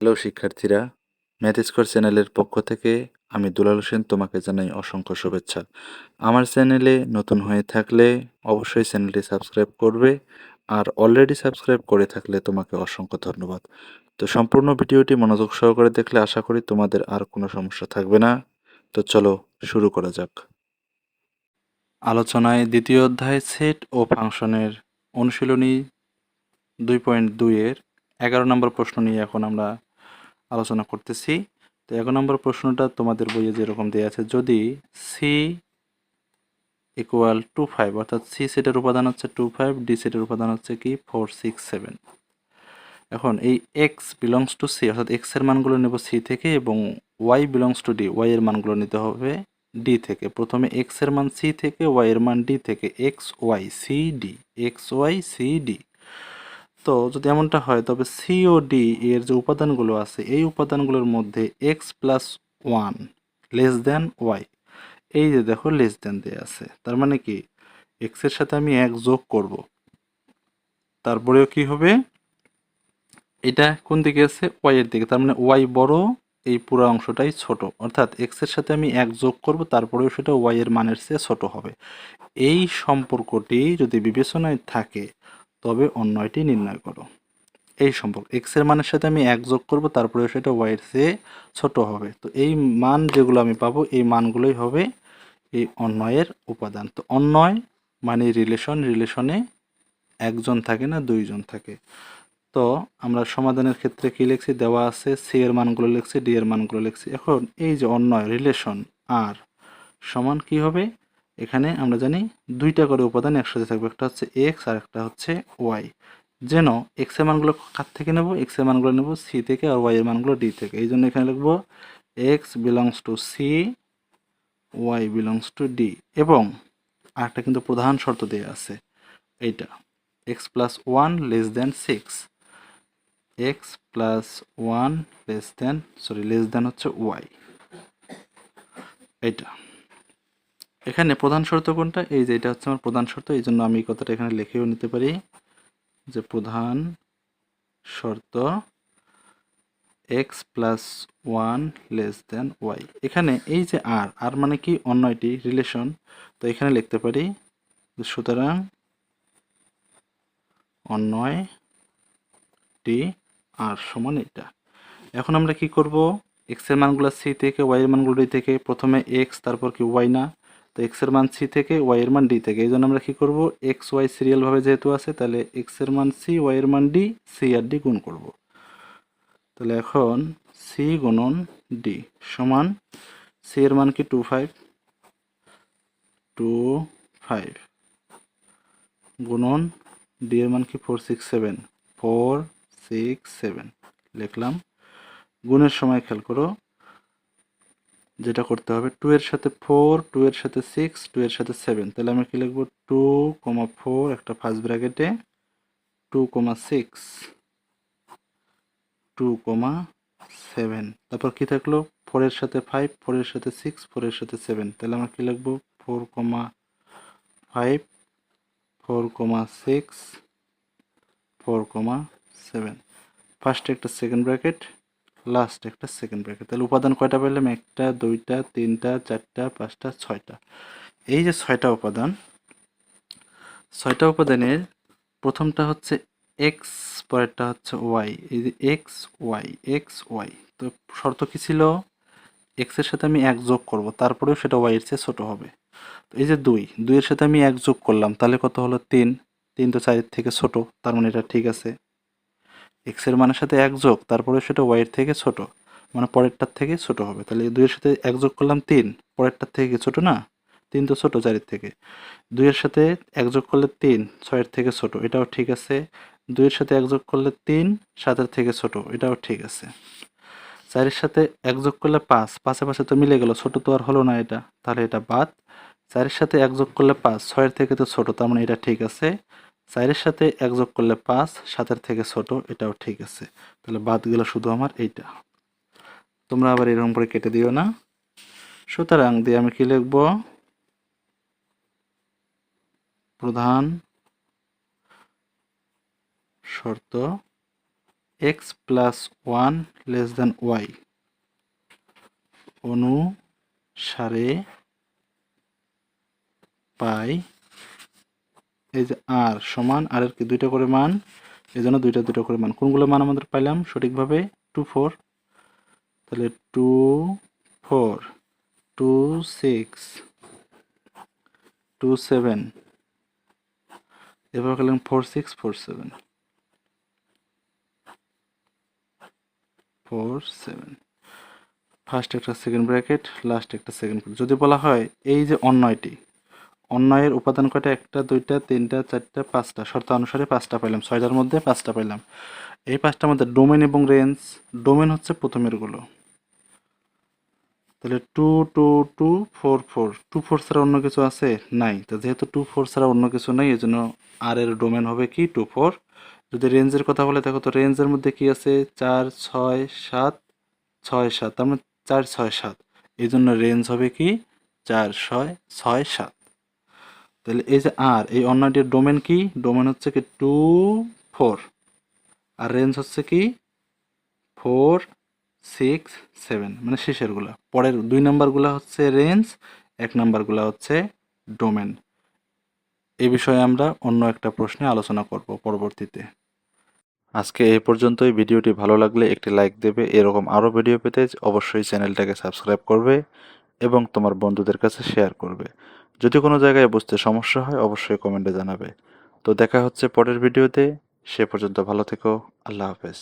Hello শিক্ষার্থীরা math score চ্যানেলের পক্ষ থেকে আমি দুলাল হোসেন তোমাকে জানাই অসংখ্য শুভেচ্ছা। আমার চ্যানেলে নতুন হয়ে থাকলে অবশ্যই চ্যানেলটি সাবস্ক্রাইব করবে আর অলরেডি সাবস্ক্রাইব করে থাকলে তোমাকে অসংখ্য ধন্যবাদ। তো সম্পূর্ণ ভিডিওটি মনোযোগ সহকারে দেখলে আশা করি তোমাদের আর কোনো সমস্যা থাকবে না। তো চলো শুরু করা যাক। আলোচনায় দ্বিতীয় অধ্যায় সেট ও ফাংশনের অনুশীলনী দুই পয়েন্ট দুইয়ের এগারো নম্বর প্রশ্ন নিয়ে এখন আমরা আলোচনা করতেছি। তো এক নম্বর প্রশ্নটা তোমাদের বইয়ে যেরকম দেওয়া আছে, যদি সি ইকুয়াল টু ফাইভ অর্থাৎ সি সেটের উপাদান হচ্ছে টু ফাইভ ডি সেটের উপাদান হচ্ছে কি? ফোর সিক্স সেভেন এখন এই এক্স বিলংস টু সি অর্থাৎ এক্সের মানগুলো নেব সি থেকে এবং Y belongs to D Y এর মানগুলো নিতে হবে ডি থেকে। প্রথমে এক্সের মান সি থেকে ওয়াই এর মান ডি থেকে। X Y C D X Y C D তো যদি এমনটা হয়, তবে সি ও ডি এর যে উপাদানগুলো আছে, এই উপাদানগুলোর মধ্যে X plus one less than Y এই যে দেখো লেস দেন দেওয়া আছে, তার মানে কি? এক্সের সাথে আমি এক যোগ করব, তারপরেও কি হবে? এটা কোন দিকে আছে? ওয়াই এর দিকে, তার মানে ওয়াই বড়, এই পুরো অংশটাই ছোট, অর্থাৎ এক্সের সাথে আমি এক যোগ করব, তারপরেও সেটা ওয়াই এর মানের চেয়ে ছোট হবে। এই সম্পর্কটি যদি বিবেচনায় থাকে তবে অন্যটি নির্ণয় করো। এই সম্পর্ক এক্সের মানের সাথে আমি এক যোগ করব, তারপরে সেটা ওয়াই এর চেয়ে ছোট হবে। তো এই মান যেগুলো আমি পাবো, এই মানগুলোই হবে এই অন্যয়ের উপাদান। তো অন্যয় মানে রিলেশন রিলেশনে একজন থাকে না, দুইজন থাকে। তো আমরা সমাধানের ক্ষেত্রে কি লিখছি? দেওয়া আছে সি এর মানগুলো লিখছি ডি এর মানগুলো লিখছি। এখন এই যে অন্যয় রিলেশন আর সমান কি হবে? এখানে আমরা জানি দুইটা করে উপাদান একসাথে থাকবে, একটা হচ্ছে এক্স আর একটা হচ্ছে ওয়াই যেন এক্সের মানগুলো কার থেকে নেব? এক্সের মানগুলো নেব সি থেকে আর ওয়াই এর মানগুলো ডি থেকে। এই জন্য এখানে লিখব X belongs to C Y belongs to D এবং আরেকটা কিন্তু প্রধান শর্ত দেওয়া আছে, এইটা X plus one less than six X plus one less than sorry less than হচ্ছে ওয়াই এইটা। এখানে প্রধান শর্ত কোনটা? এই যে এটা হচ্ছে আমার প্রধান শর্ত, এই জন্য আমি কথাটা এখানে লিখেও নিতে পারি যে প্রধান শর্ত X plus one less than Y এখানে এই যে আর আর মানে কি? অন্য অন্যটি রিলেশন তো এখানে লিখতে পারি সুতরাং অন্যয় টি আর সমান এটা। এখন আমরা কি করব? এক্সের মানগুলো সি থেকে ওয়াই এর মানগুলো ডি থেকে। প্রথমে এক্স তারপর কি ওয়াই না? তো এক্সের মান সি থেকে ওয়াই এর মান ডি থেকে। এই জন্য আমরা কি করব? এক্স ওয়াই সিরিয়ালভাবে যেহেতু আছে, তাহলে এক্সের মান সি ওয়াই এর মান ডি সি আর ডি গুণ করব। তাহলে এখন সি গুণন ডি সমান সি এর মান কি টু ফাইভ টু ফাইভ গুণন ডি এর মান কি four six seven four six seven লিখলাম। গুণের সময় খেয়াল করো। যেটা করতে হবে টু এর সাথে ফোর টু এর সাথে সিক্স টু এর সাথে সেভেন তাহলে আমরা কি লিখব? টু কমা ফোর একটা ফার্স্ট ব্র্যাকেটে two comma six two comma seven তারপর কি থাকল? ফোরের সাথে ফাইভ ফোরের সাথে সিক্স ফোরের সাথে সেভেন তাহলে আমরা কি লিখব? Four comma five four comma six four comma seven ফার্স্টে একটা সেকেন্ড ব্র্যাকেট লাস্ট একটা সেকেন্ড ব্র্যাকেট তাহলে উপাদান কয়টা পেলাম? একটা, দুইটা, তিনটা, চারটা, পাঁচটা, ছয়টা। এই যে ছয়টা উপাদান, ছয়টা উপাদানের প্রথমটা হচ্ছে এক্স পরেরটা হচ্ছে ওয়াই এই যে এক্স ওয়াই এক্স ওয়াই তো শর্ত কী ছিল? এক্সের সাথে আমি এক যোগ করব, তারপরেও সেটা ওয়াইয়ের চেয়ে ছোটো হবে। তো এই যে দুই, দুইয়ের সাথে আমি এক যোগ করলাম, তাহলে কত হলো? তিন। তিন তো চারের থেকে ছোট, তার মানে এটা ঠিক আছে। এক্সের মানের সাথে এক যোগ, তারপরে সেটা ওয়াইয়ের থেকে ছোট মানে পরেরটার থেকে ছোট হবে। তাহলে দুইয়ের সাথে এক যোগ করলাম তিন, পরেরটার থেকে ছোট না? তিন তো ছোট চারের থেকে। দুইয়ের সাথে এক যোগ করলে তিন, ছয়ের থেকে ছোট, এটাও ঠিক আছে। দুইয়ের সাথে এক যোগ করলে তিন, সাতের থেকে ছোট, এটাও ঠিক আছে। চারের সাথে এক যোগ করলে পাঁচ পাশে পাশে তো মিলে গেল, ছোট তো আর হলো না এটা, তাহলে এটা বাদ। চারের সাথে এক যোগ করলে পাঁচ, ছয়ের থেকে তো ছোট, তার মানে এটা ঠিক আছে। চারের সাথে এক যোগ করলে পাঁচ, সাতের থেকে ছোট, এটাও ঠিক আছে। তাহলে বাদ গেল শুধু আমার এইটা। তোমরা আবার এরকম করে কেটে দিও না। সুতরাং দিয়ে আমি কি লিখব? প্রধান শর্ত X plus one less than Y অনুসারে পাই এই যে আর সমান, আর এর কি দুইটা করে মান? এই জন্য দুইটা দুইটা করে মান। কোনগুলো মান আমাদের পাইলাম সঠিকভাবে? Two four. তাহলে two four, two six, two seven. এবার গেলাম four six, four seven. Four seven. First একটা সেকেন্ড ব্র্যাকেট, লাস্ট একটা সেকেন্ড যদি বলা হয় এই যে অন্যয়টি অন্যয়ের উপাদান কয়টা? একটা, দুইটা, তিনটা, চারটা, পাঁচটা। শর্ত অনুসারে পাঁচটা পাইলাম। ছয়টার মধ্যে পাঁচটা পাইলাম। এই পাঁচটার মধ্যে ডোমেন এবং রেঞ্জ ডোমেন হচ্ছে প্রথমেরগুলো। তাহলে two two two four four two four ছাড়া অন্য কিছু আছে? নাই। তো যেহেতু টু ফোর ছাড়া অন্য কিছু নাই এই জন্য আর এর ডোমেন হবে কি? টু ফোর যদি রেঞ্জের কথা বলে, দেখো তো রেঞ্জের মধ্যে কি আছে? চার, ছয়, সাত ছয়, সাত। তার মানে চার, ছয়, সাত। এই জন্য রেঞ্জ হবে কি? চার, ছয় ছয়, সাত। তাহলে এই যে আর এই অন্যটির ডোমেন কি? ডোমেন হচ্ছে কি টু ফোর আর রেঞ্জ হচ্ছে কি ফোর সিক্স সেভেন মানে শেষেরগুলা। পরের দুই নাম্বারগুলো হচ্ছে রেঞ্জ এক নাম্বারগুলো হচ্ছে ডোমেন এ বিষয়ে আমরা অন্য একটা প্রশ্নে আলোচনা করব পরবর্তীতে। আজকে এই পর্যন্তই। ভিডিওটি ভালো লাগলে একটি লাইক দেবে। এরকম আরও ভিডিও পেতে অবশ্যই চ্যানেলটাকে সাবস্ক্রাইব করবে এবং তোমার বন্ধুদের কাছে শেয়ার করবে। যদি কোনো জায়গায় বুঝতে সমস্যা হয়, অবশ্যই কমেন্টে জানাবে। তো দেখা হচ্ছে পরের ভিডিওতে। সে পর্যন্ত ভালো থেকো। আল্লাহ হাফেজ।